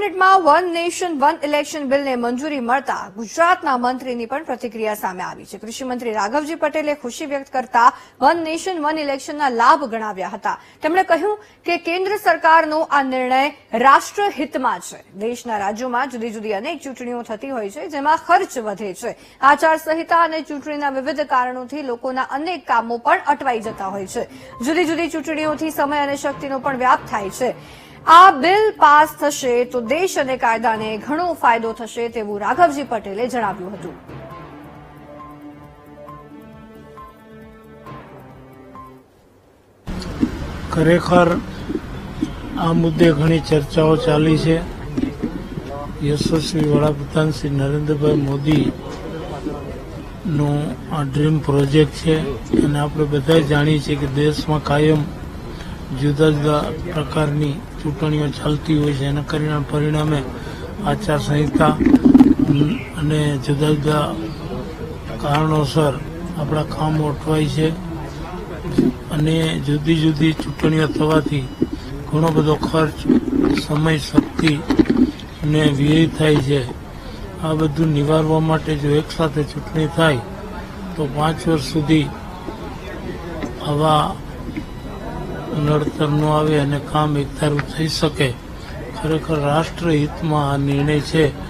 કેબિનેટમાં one nation, one election બિલને મંજૂરી મળતા ગુજરાતના મંત્રીની પણ પ્રતિક્રિયા સામે આવી છે. કૃષિમંત્રી રાઘવજી પટેલે ખુશી વ્યક્ત કરતા વન નેશન, વન ઇલેક્શનના લાભ ગણાવ્યા હતા. તેમણે કહ્યું કે કેન્દ્ર સરકારનો આ નિર્ણય રાષ્ટ્રહિતમાં છે. દેશના રાજ્યોમાં જુદી જુદી અનેક ચૂંટણીઓ થતી હોય છે, જેમાં ખર્ચ વધે છે. આચારસંહિતા અને ચૂંટણીના વિવિધ કારણોથી લોકોના અનેક કામો પણ અટવાઈ જતા હોય છે. જુદી જુદી ચૂંટણીઓથી સમય અને શક્તિનો પણ વ્યાપ થાય છે. આ બિલ પાસ થશે તો દેશ અને કાયદાને ઘણો ફાયદો થશે તેવું રાઘવજી પટેલે જણાવ્યું હતું. ખરેખર આ મુદ્દે ઘણી ચર્ચાઓ ચાલી છે. યશસ્વી વડાપ્રધાન શ્રી નરેન્દ્રભાઈ મોદી નો આ ડ્રીમ પ્રોજેક્ટ છે. અને આપણે બધા જાણીએ છીએ કે દેશમાં કાયમ જુદા જુદા પ્રકારની ચૂંટણીઓ ચાલતી હોય છે. એના કરીને પરિણામે આચારસંહિતા અને જુદા જુદા કારણોસર આપણા કામ અટવાય છે અને જુદી જુદી ચૂંટણીઓ થવાથી ઘણો બધો ખર્ચ, સમય, શક્તિ અને વ્યય થાય છે. આ બધું નિવારવા માટે જો એકસાથે ચૂંટણી થાય, તો પાંચ વર્ષ સુધી આવા નડતર ન આવે અને કામ એકધારું થઈ શકે. ખરેખર રાષ્ટ્રહિતમાં આ નિર્ણય છે.